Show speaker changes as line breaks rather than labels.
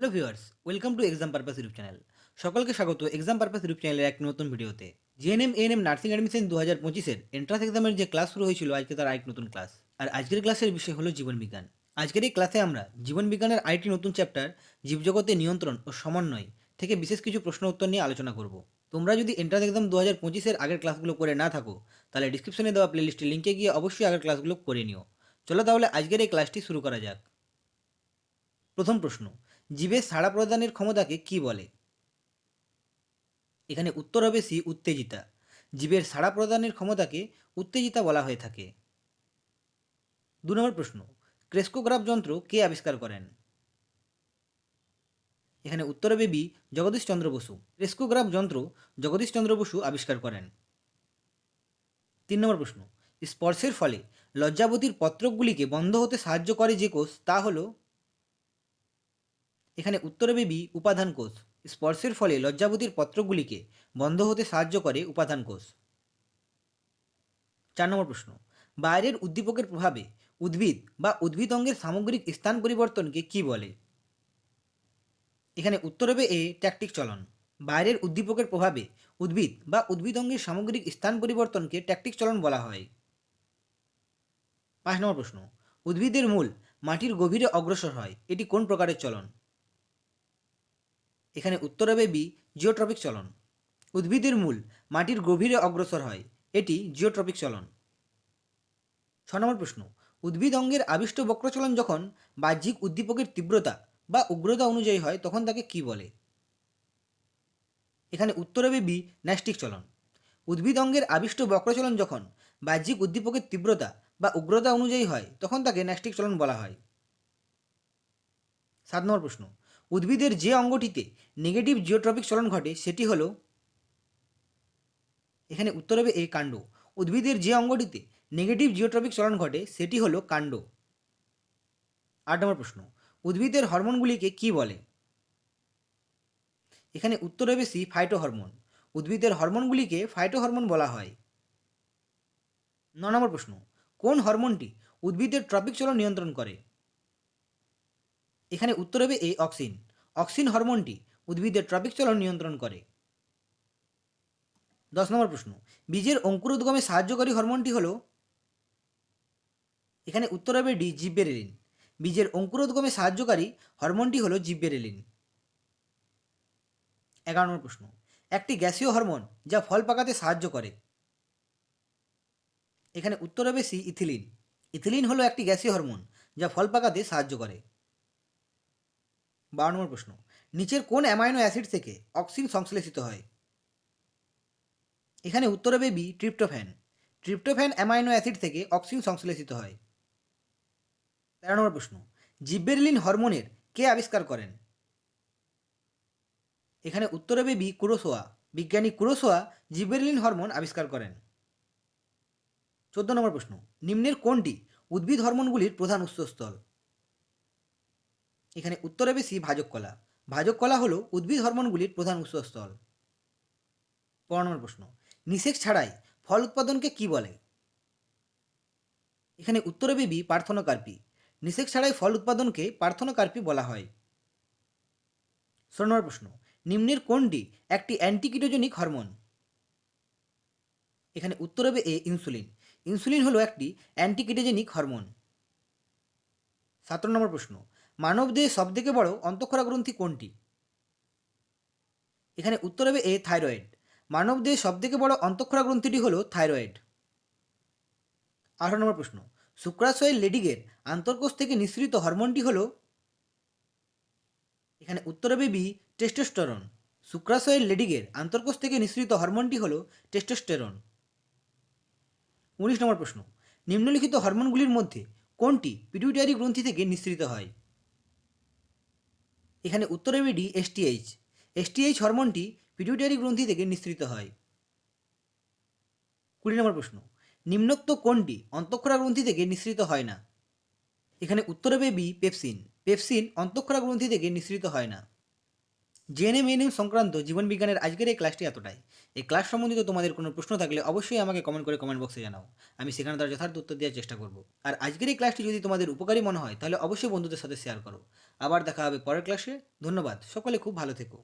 Hello viewers welcome to exam purpose YouTube channel সকলকে স্বাগত exam purpose YouTube চ্যানেলের এক নতুন ভিডিওতে। জিএনএম এএনএম নার্সিং অ্যাডমিশন দু হাজার পঁচিশের এন্ট্রান্স এক্সামের যে ক্লাস শুরু হয়েছিল, আজকে তার আরেক নতুন ক্লাস আর আজকের ক্লাসের বিষয় হলো জীবন বিজ্ঞান। আজকের এই ক্লাসে আমরা জীবন বিজ্ঞানের আরেকটি নতুন চ্যাপ্টার জীবজগতের নিয়ন্ত্রণ ও সমন্বয় থেকে বিশেষ কিছু প্রশ্ন উত্তর নিয়ে আলোচনা করব। তোমরা যদি এন্ট্রান্স এক্সাম দু হাজার পঁচিশের আগের ক্লাসগুলো করে না থাকো, তাহলে ডিসক্রিপশনে দেওয়া প্লেলিস্টের লিঙ্কে গিয়ে অবশ্যই আগের ক্লাসগুলো করে নিও। চলো তাহলে আজকের এই ক্লাসটি শুরু করা যাক। প্রথম প্রশ্ন জীবের সাড়া প্রদানের ক্ষমতাকে কি বলে? এখানে উত্তর হবে সি, উত্তেজিতা। জীবের সাড়া প্রদানের ক্ষমতাকে উত্তেজিতা বলা হয়ে থাকে। দু নম্বর প্রশ্ন, ক্রেস্কোগ্রাফ যন্ত্র কে আবিষ্কার করেন? এখানে উত্তর হবে বি জগদীশচন্দ্র বসু। ক্রেস্কোগ্রাফ যন্ত্র জগদীশচন্দ্র বসু আবিষ্কার করেন। তিন নম্বর প্রশ্ন, স্পর্শের ফলে লজ্জাবতীর পত্রকগুলিকে বন্ধ হতে সাহায্য করে যে কোষ, তা হলো এখানে উত্তরে বেবি উপাদান কোষ। স্পর্শের ফলে লজ্জাবতীর পত্রগুলিকে বন্ধ হতে সাহায্য করে উপাদান কোষ। চার নম্বর প্রশ্ন, বাইরের উদ্দীপকের প্রভাবে উদ্ভিদ বা উদ্ভিদ অঙ্গের সামগ্রিক স্থান পরিবর্তনকে কি বলে? এখানে উত্তর হবে এ ট্যাকটিক চলন। বাইরের উদ্দীপকের প্রভাবে উদ্ভিদ বা উদ্ভিদ অঙ্গের সামগ্রিক স্থান পরিবর্তনকে ট্যাকটিক চলন বলা হয়। পাঁচ নম্বর প্রশ্ন, উদ্ভিদের মূল মাটির গভীরে অগ্রসর হয়, এটি কোন প্রকারের চলন? এখানে উত্তর হবে বি জিওট্রপিক চলন। উদ্ভিদের মূল মাটির গভীরে অগ্রসর হয়। এটি জিওট্রপিক চলন। ছ নম্বর প্রশ্ন। উদ্ভিদ অঙ্গের আবিষ্ট বক্রচলন যখন বাহ্যিক উদ্দীপকের তীব্রতা বা উগ্রতা অনুযায়ী হয়, তখন তাকে কি বলে? এখানে উত্তর হবে বি ন্যাস্টিক চলন। উদ্ভিদ অঙ্গের আবিষ্ট বক্রচলন যখন বাহ্যিক উদ্দীপকের তীব্রতা বা উগ্রতা অনুযায়ী হয়, তখন তাকে ন্যাস্টিক চলন বলা হয়। সাত নম্বর প্রশ্ন। উদ্ভিদের যে অঙ্গটিতে নেগেটিভ জিওট্রপিক চলন ঘটে, সেটি হলো এখানে উত্তর হবে এ কাণ্ড। উদ্ভিদের যে অঙ্গটিতে নেগেটিভ জিওট্রপিক চলন ঘটে, সেটি হলো কাণ্ড। আট নম্বর প্রশ্ন, উদ্ভিদের হরমোনগুলিকে কি বলে? এখানে উত্তর হবে সি ফাইটো হরমোন উদ্ভিদের হরমোনগুলিকে ফাইটো হরমোন বলা হয়। ন নম্বর প্রশ্ন, কোন হরমোনটি উদ্ভিদের ট্রপিক চলন নিয়ন্ত্রণ করে? এখানে উত্তর হবে এই অক্সিন। অক্সিন হরমোনটি উদ্ভিদের ট্রপিক চলন নিয়ন্ত্রণ করে। দশ নম্বর প্রশ্ন। বীজের অঙ্কুরোদ্গমে সাহায্যকারী হরমোনটি হল? এখানে উত্তর হবে ডি, জিব্বেরেলিন। বীজের অঙ্কুরোদ্গমে সাহায্যকারী হরমোনটি হল জিব্বেরেলিন। এগারো নম্বর প্রশ্ন। একটি গ্যাসীয় হরমোন যা ফল পাকাতে সাহায্য করে। এখানে উত্তর হবে সি, ইথিলিন। ইথিলিন হলো একটি গ্যাসীয় হরমোন যা ফল পাকাতে সাহায্য করে। বারো নম্বর প্রশ্ন। নিচের কোন অ্যামাইনো অ্যাসিড থেকে অক্সিন সংশ্লেষিত হয়? এখানে উত্তর হবে B, tryptophan. Tryptophan amino acid থেকে অক্সিন সংশ্লেষিত হয়। তেরো নম্বর প্রশ্ন। জিব্বেরলিন হরমোনের কে আবিষ্কার করেন? এখানে উত্তর হবে বি, কুরোসোয়া। বিজ্ঞানী কুরোসোয়া জিব্বেরলিন হরমোন আবিষ্কার করেন। চোদ্দ নম্বর প্রশ্ন। নিম্নের কোনটি উদ্ভিদ হরমোনগুলির প্রধান উৎসস্থল? এখানে উত্তরে সি ভাজক কলা। ভাজক কলা হল উদ্ভিদ হরমোনগুলির প্রধান উৎসস্থল। পনেরো নম্বর প্রশ্ন, নিষেক ছাড়াই ফল উৎপাদনকে কি বলে? এখানে উত্তরে হবে বি পার্থনোকার্পি নিষেক ছাড়াই ফল উৎপাদনকে পার্থনোকার্পি বলা হয়। ষোলো নম্বর প্রশ্ন, নিম্নের কোনটি একটি অ্যান্টিকিটোজেনিক হরমোন? এখানে উত্তর হবে এ, ইনসুলিন। ইনসুলিন হলো একটি অ্যান্টিকিটোজেনিক হরমোন। সতেরো নম্বর প্রশ্ন মানবদেহে সবথেকে বড় অন্তঃক্ষরা গ্রন্থি কোনটি? এখানে উত্তর হবে এ, থাইরয়েড। মানবদেহে সবথেকে বড় অন্তঃক্ষরা গ্রন্থিটি হল থাইরয়েড। আঠারো নম্বর প্রশ্ন। শুক্রাশয়ের লেডিগের আন্তর্কোষ থেকে নিঃসৃত হরমোনটি হল? এখানে উত্তর হবে বি, টেস্টোস্টেরন। শুক্রাশয়ের লেডিগের আন্তর্কোষ থেকে নিঃসৃত হরমোনটি হল টেস্টোস্টেরন। উনিশ নম্বর প্রশ্ন। নিম্নলিখিত হরমোনগুলির মধ্যে কোনটি পিটুইটারি গ্রন্থি থেকে নিঃসৃত হয়? এখানে উত্তর হবে ডি এসটিএইচ এসটিএইচ হরমোনটি পিটুইটারি গ্রন্থি থেকে নিঃসৃত হয়। কুড়ি নম্বর প্রশ্ন, নিম্নোক্ত কোনটি অন্তঃক্ষরা গ্রন্থি থেকে নিঃসৃত হয় না? এখানে উত্তর হবে বি পেপসিন পেপসিন অন্তঃক্ষরা গ্রন্থি থেকে নিঃসৃত হয় না। জেএনএম মেনে সংক্রান্ত জীবনবিজ্ঞানের আজকের এই ক্লাসটি এতটাই। এই ক্লাস সম্বন্ধিত তোমাদের কোনো প্রশ্ন থাকলে অবশ্যই আমাকে কমেন্ট করে কমেন্ট বক্সে জানাও। আমি সেখানে তার যথার্থ উত্তর দেওয়ার চেষ্টা করব। আর আজকের এই ক্লাসটি যদি তোমাদের উপকারী মনে হয়, তাহলে অবশ্যই বন্ধুদের সাথে শেয়ার করো। আবার দেখা হবে পরের ক্লাসে ধন্যবাদ। সকলে খুব ভালো থেকো।